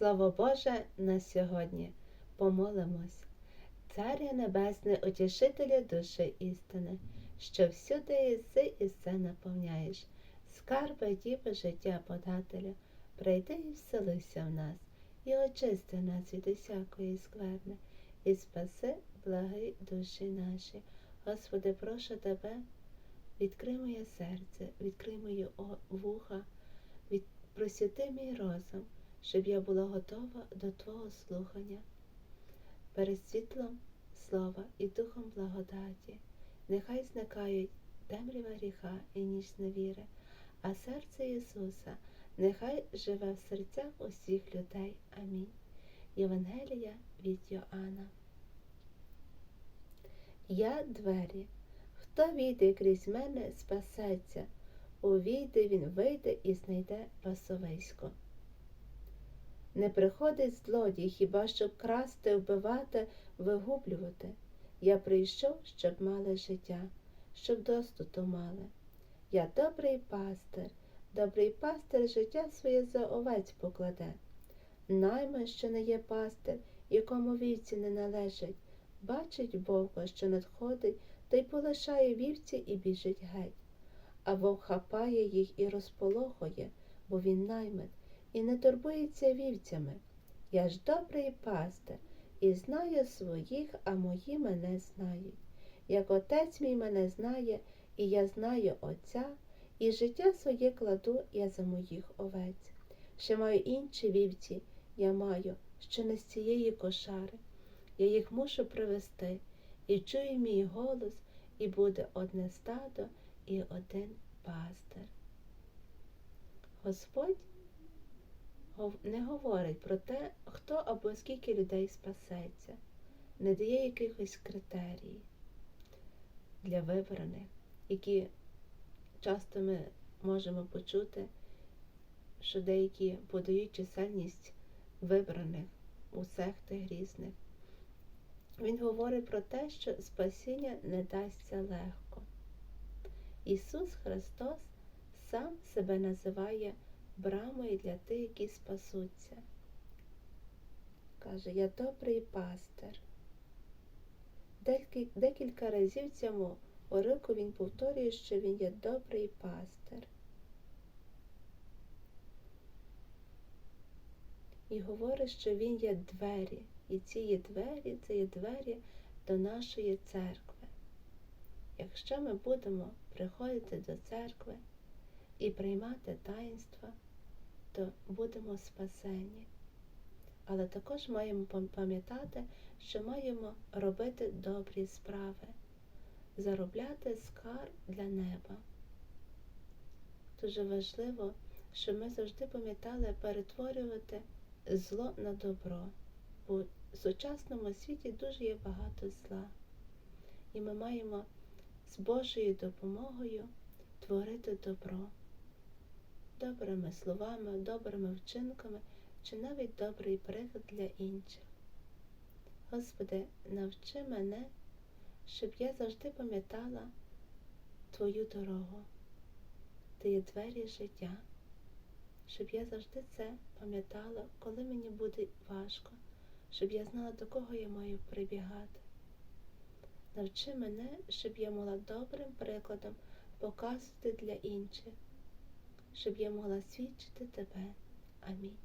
Слово Боже на сьогодні помолимось. Царя Небесний, утішителя душі істини, що всюди єси і все наповняєш, скарби діви життя подателя, прийди і вселися в нас, і очисти нас від усякої скверни, і спаси, благи душі наші. Господи, прошу Тебе, відкрий моє серце, відкрий мої вуха, від... просвіти мій розум, щоб я була готова до Твого слухання. Перед світлом слова і духом благодаті, нехай зникають темрява гріха і ніч невіри, а серце Ісуса нехай живе в серцях усіх людей. Амінь. Євангелія від Йоанна. Я двері. Хто війде крізь мене, спасеться. Увійде він, вийде і знайде пасовисько. Не приходить злодій, хіба щоб красти, вбивати, вигублювати. Я прийшов, щоб мали життя, щоб доступу мали. Я добрий пастир, добрий пастир життя своє за овець покладе. Найме, що не є пастир, якому вівці не належить, бачить вовка, що надходить, та й полишає вівці і біжить геть. А вовк хапає їх і розполохує, бо він наймит і не турбується вівцями. Я ж добрий пастир, і знаю своїх, а мої мене знають. Як отець мій мене знає, і я знаю Отця, і життя своє кладу я за моїх овець. Ще маю інші вівці, я маю, що не з цієї кошари. Я їх мушу привести, і чую мій голос, і буде одне стадо і один пастир. Господь не говорить про те, хто або скільки людей спасеться, не дає якихось критерій для вибраних, які часто ми можемо почути, що деякі подають чисельність вибраних у секти різних. Він говорить про те, що спасіння не дасться легко. Ісус Христос сам себе називає брамою для тих, які спасуться. Каже, я добрий пастир. Декілька разів цьому уривку він повторює, що він є добрий пастир. І говорить, що він є двері. І ці є двері, це є двері до нашої церкви. Якщо ми будемо приходити до церкви і приймати таїнства, то будемо спасені. Але також маємо пам'ятати, що маємо робити добрі справи, заробляти скарб для неба. Дуже важливо, щоб ми завжди пам'ятали перетворювати зло на добро. Бо в сучасному світі дуже є багато зла. І ми маємо з Божою допомогою творити добро добрими словами, добрими вчинками чи навіть добрий приклад для інших. Господи, навчи мене, щоб я завжди пам'ятала Твою дорогу. Є двері життя, щоб я завжди це пам'ятала, коли мені буде важко, щоб я знала, до кого я маю прибігати. Навчи мене, щоб я могла добрим прикладом показувати для інших, щоб я могла свідчити тебе. Амінь.